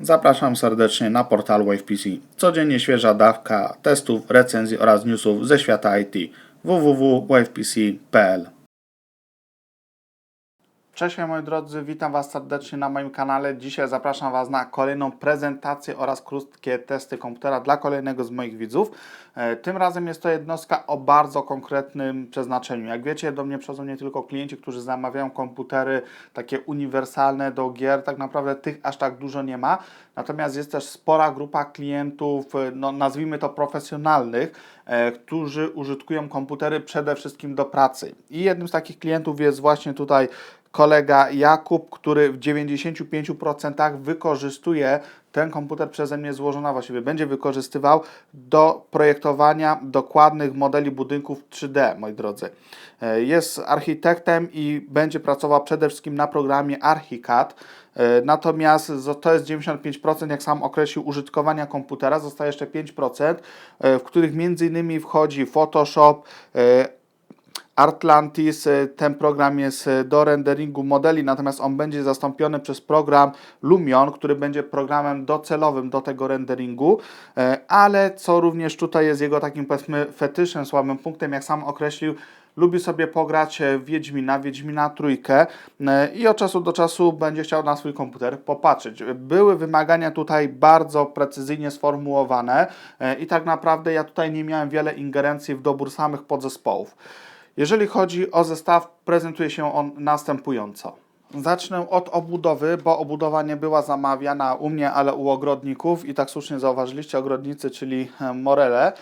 Zapraszam serdecznie na portal WavePC. Codziennie świeża dawka testów, recenzji oraz newsów ze świata IT. www.wavepc.pl Cześć moi drodzy, witam Was serdecznie na moim kanale. Dzisiaj zapraszam Was na kolejną prezentację oraz krótkie testy komputera dla kolejnego z moich widzów. E, Tym razem jest to jednostka o bardzo konkretnym przeznaczeniu. Jak wiecie, do mnie przychodzą nie tylko klienci, którzy zamawiają komputery takie uniwersalne do gier, tak naprawdę tych aż tak dużo nie ma. Natomiast jest też spora grupa klientów, e, no, nazwijmy to profesjonalnych, e, którzy użytkują komputery przede wszystkim do pracy. I jednym z takich klientów jest właśnie tutaj kolega Jakub, który w 95% wykorzystuje ten komputer przeze mnie złożony, właściwie będzie wykorzystywał do projektowania dokładnych modeli budynków 3D, moi drodzy. E, Jest architektem i będzie pracował przede wszystkim na programie ArchiCAD. E, Natomiast to jest 95%, jak sam określił, użytkowania komputera. Zostaje jeszcze 5%, e, w których między innymi wchodzi Photoshop, e, Artlantis, y, ten program jest y, do renderingu modeli, natomiast on będzie zastąpiony przez program Lumion, który będzie programem docelowym do tego renderingu, e, ale co również tutaj jest jego takim powiedzmy fetyszem, słabym punktem, jak sam określił, lubi sobie pograć e, Wiedźmina, Wiedźmina trójkę e, i od czasu do czasu będzie chciał na swój komputer popatrzeć. Były wymagania tutaj bardzo precyzyjnie sformułowane e, i tak naprawdę ja tutaj nie miałem wiele ingerencji w dobór samych podzespołów. Jeżeli chodzi o zestaw, prezentuje się on następująco. Zacznę od obudowy, bo obudowa nie była zamawiana u mnie, ale u ogrodników i tak słusznie zauważyliście, ogrodnicy, czyli e, Morele.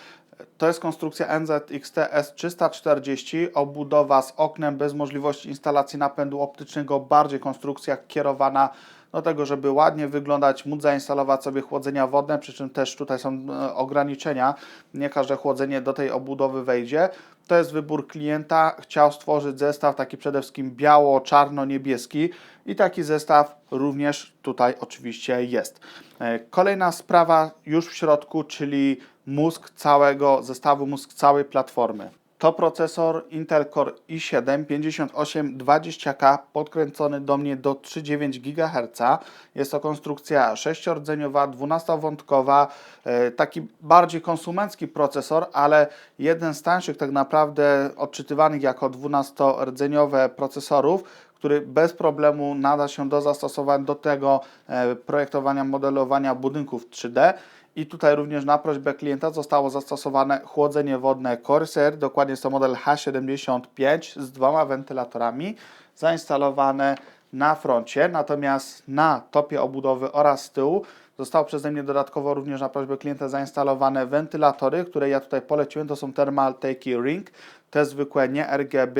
To jest konstrukcja NZXT S340, obudowa z oknem bez możliwości instalacji napędu optycznego, bardziej konstrukcja kierowana do tego, żeby ładnie wyglądać, móc zainstalować sobie chłodzenia wodne, przy czym też tutaj są e, ograniczenia, nie każde chłodzenie do tej obudowy wejdzie. To jest wybór klienta, chciał stworzyć zestaw taki przede wszystkim biało-czarno-niebieski i taki zestaw również tutaj oczywiście jest. E, Kolejna sprawa już w środku, czyli mózg całego zestawu, mózg całej platformy. To procesor Intel Core i7 5820K podkręcony do mnie do 3,9 GHz. Jest to konstrukcja sześciordzeniowa, 12-wątkowa, e, taki bardziej konsumencki procesor, ale jeden z tańszych tak naprawdę odczytywanych jako 12-rdzeniowe procesorów, który bez problemu nada się do zastosowania do tego e, projektowania, modelowania budynków 3D. I tutaj również na prośbę klienta zostało zastosowane chłodzenie wodne Corsair, dokładnie jest to model H75 z dwoma wentylatorami zainstalowane na froncie, natomiast na topie obudowy oraz z tyłu zostało przeze mnie dodatkowo również na prośbę klienta zainstalowane wentylatory, które ja tutaj poleciłem, to są Thermal Takey Ring, te zwykłe nie RGB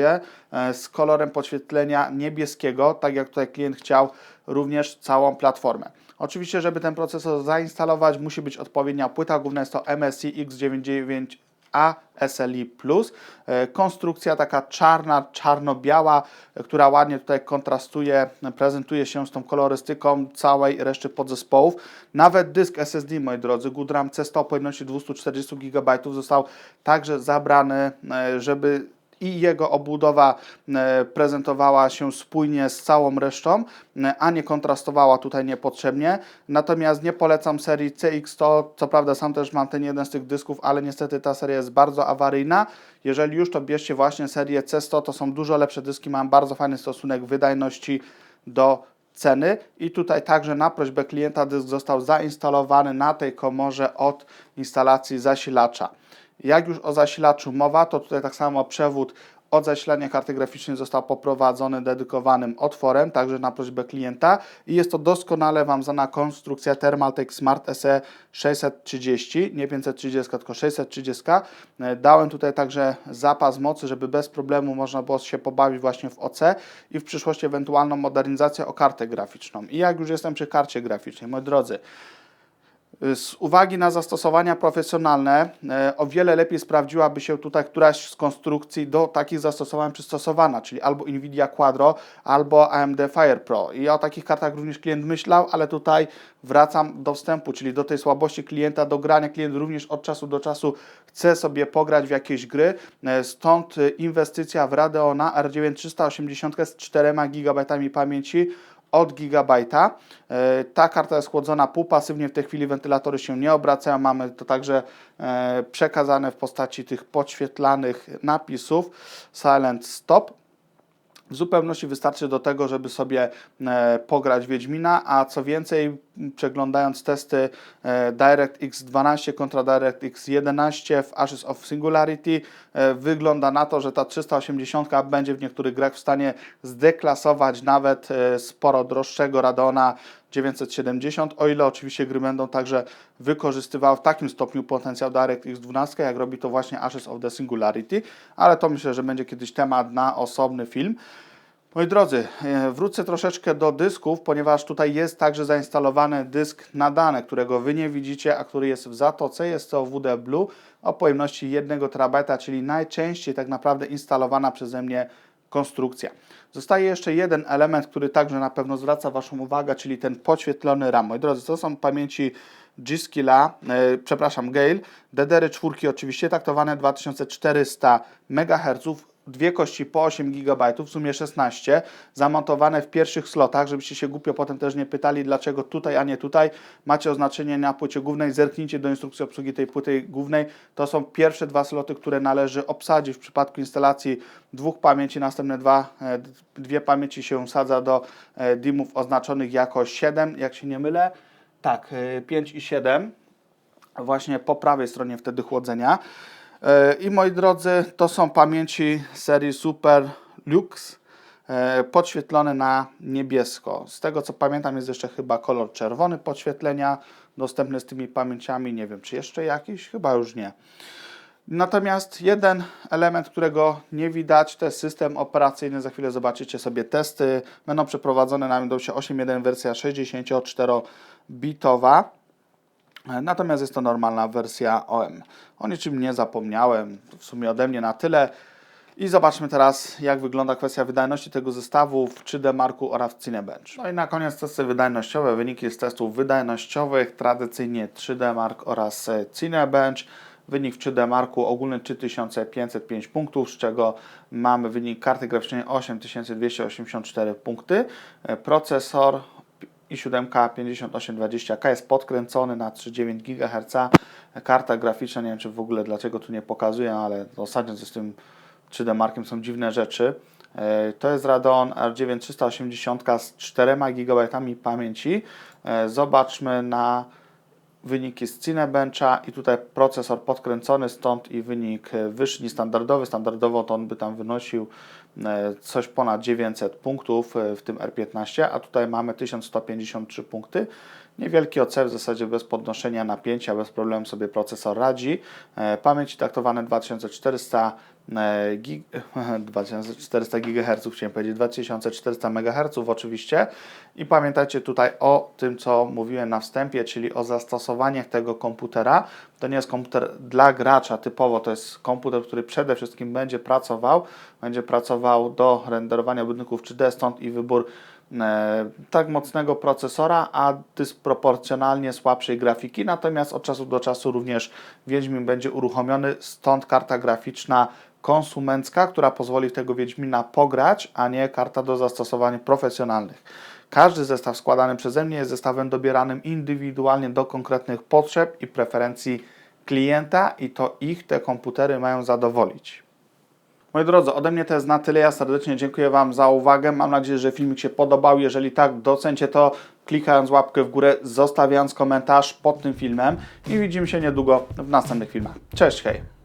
e, z kolorem podświetlenia niebieskiego, tak jak tutaj klient chciał również całą platformę. Oczywiście, żeby ten procesor zainstalować, musi być odpowiednia płyta główna, jest to MSI X99 a SLI. E, Konstrukcja taka czarna, czarno-biała, e, która ładnie tutaj kontrastuje, prezentuje się z tą kolorystyką całej reszty podzespołów. Nawet dysk SSD, moi drodzy, Goodram C100 o pojemności 240 GB został także zabrany, e, żeby i jego obudowa e, prezentowała się spójnie z całą resztą, e, a nie kontrastowała tutaj niepotrzebnie. Natomiast nie polecam serii CX100. Co prawda sam też mam ten jeden z tych dysków, ale niestety ta seria jest bardzo awaryjna. Jeżeli już, to bierzcie właśnie serię C100, to są dużo lepsze dyski, mam bardzo fajny stosunek wydajności do ceny i tutaj także na prośbę klienta dysk został zainstalowany na tej komorze od instalacji zasilacza. Jak już o zasilaczu mowa, to tutaj tak samo przewód od zasilania karty graficznej został poprowadzony dedykowanym otworem, także na prośbę klienta i jest to doskonale Wam znana konstrukcja Thermaltake Smart SE 630, nie 530, tylko 630. E, Dałem tutaj także zapas mocy, żeby bez problemu można było się pobawić właśnie w OC i w przyszłości ewentualną modernizację o kartę graficzną. I jak już jestem przy karcie graficznej, moi drodzy, z uwagi na zastosowania profesjonalne, e, o wiele lepiej sprawdziłaby się tutaj któraś z konstrukcji do takich zastosowań przystosowana, czyli albo Nvidia Quadro, albo AMD Fire Pro. I o takich kartach również klient myślał, ale tutaj wracam do wstępu, czyli do tej słabości klienta, do grania. Klient również od czasu do czasu chce sobie pograć w jakieś gry, e, stąd inwestycja w Radeona R9 380 z 4 GB pamięci od gigabajta. E, Ta karta jest chłodzona półpasywnie, w tej chwili wentylatory się nie obracają. Mamy to także e, przekazane w postaci tych podświetlanych napisów Silent Stop. W zupełności wystarczy do tego, żeby sobie e, pograć Wiedźmina, a co więcej, przeglądając testy e, DirectX 12 kontra DirectX 11 w Ashes of Singularity, e, wygląda na to, że ta 380 będzie w niektórych grach w stanie zdeklasować nawet sporo droższego Radona 970, o ile oczywiście gry będą także wykorzystywały w takim stopniu potencjał DirectX 12, jak robi to właśnie Ashes of the Singularity, ale to myślę, że będzie kiedyś temat na osobny film. Moi drodzy, e, wrócę troszeczkę do dysków, ponieważ tutaj jest także zainstalowany dysk na dane, którego Wy nie widzicie, a który jest w zatoce. Jest to WD Blue o pojemności 1 TB, czyli najczęściej tak naprawdę instalowana przeze mnie konstrukcja. Zostaje jeszcze jeden element, który także na pewno zwraca Waszą uwagę, czyli ten podświetlony RAM. Moi drodzy, to są pamięci G-Skilla, e, przepraszam, Gale, DDR4 oczywiście, taktowane 2400 MHz, dwie kości po 8 GB, w sumie 16, zamontowane w pierwszych slotach, żebyście się głupio potem też nie pytali, dlaczego tutaj, a nie tutaj. Macie oznaczenie na płycie głównej, zerknijcie do instrukcji obsługi tej płyty głównej. To są pierwsze dwa sloty, które należy obsadzić w przypadku instalacji dwóch pamięci, następne dwa, e, dwie pamięci się wsadza do e, DIMów oznaczonych jako 7, jak się nie mylę. Tak, e, 5 i 7 właśnie po prawej stronie wtedy chłodzenia. E, I moi drodzy, to są pamięci serii Super Lux e, podświetlone na niebiesko. Z tego co pamiętam jest jeszcze chyba kolor czerwony podświetlenia dostępny z tymi pamięciami. Nie wiem czy jeszcze jakiś, chyba już nie. Natomiast jeden element, którego nie widać, to jest system operacyjny. Za chwilę zobaczycie sobie testy. Będą przeprowadzone na Windowsie 8.1 wersja 64-bitowa. Natomiast jest to normalna wersja OM. O niczym nie zapomniałem, w sumie ode mnie na tyle. I zobaczmy teraz, jak wygląda kwestia wydajności tego zestawu w 3D Marku oraz w Cinebench. No i na koniec testy wydajnościowe. Wyniki z testów wydajnościowych, tradycyjnie 3D Mark oraz e, Cinebench. Wynik w 3D Marku ogólny 3505 punktów, z czego mamy wynik karty graficznej 8284 punkty. E, Procesor i7 5820K jest podkręcony na 3,9 GHz. Karta graficzna, nie wiem czy w ogóle dlaczego tu nie pokazuję, ale ostatnio z tym 3D Markiem są dziwne rzeczy. E, To jest Radeon R9 380 z 4 GB pamięci. E, Zobaczmy na wyniki z Cinebencha i tutaj procesor podkręcony, stąd i wynik wyższy niż standardowy. Standardowo to on by tam wynosił e, coś ponad 900 punktów e, w tym R15, a tutaj mamy 1153 punkty. Niewielki OC w zasadzie bez podnoszenia napięcia, bez problemu sobie procesor radzi. Pamięci taktowane 2400 e, gig, 2400 GHz, chciałem powiedzieć 2400 MHz oczywiście. I pamiętajcie tutaj o tym, co mówiłem na wstępie, czyli o zastosowaniach tego komputera. To nie jest komputer dla gracza typowo, to jest komputer, który przede wszystkim będzie pracował, będzie pracował do renderowania budynków 3D, stąd i wybór tak mocnego procesora, a dysproporcjonalnie słabszej grafiki. Natomiast od czasu do czasu również Wiedźmin będzie uruchomiony, stąd karta graficzna konsumencka, która pozwoli w tego Wiedźmina pograć, a nie karta do zastosowań profesjonalnych. Każdy zestaw składany przeze mnie jest zestawem dobieranym indywidualnie do konkretnych potrzeb i preferencji klienta i to ich te komputery mają zadowolić. Moi drodzy, ode mnie to jest na tyle. Ja serdecznie dziękuję Wam za uwagę. Mam nadzieję, że filmik się podobał. Jeżeli tak, docencie to klikając łapkę w górę, zostawiając komentarz pod tym filmem i widzimy się niedługo w następnych filmach. Cześć, hej!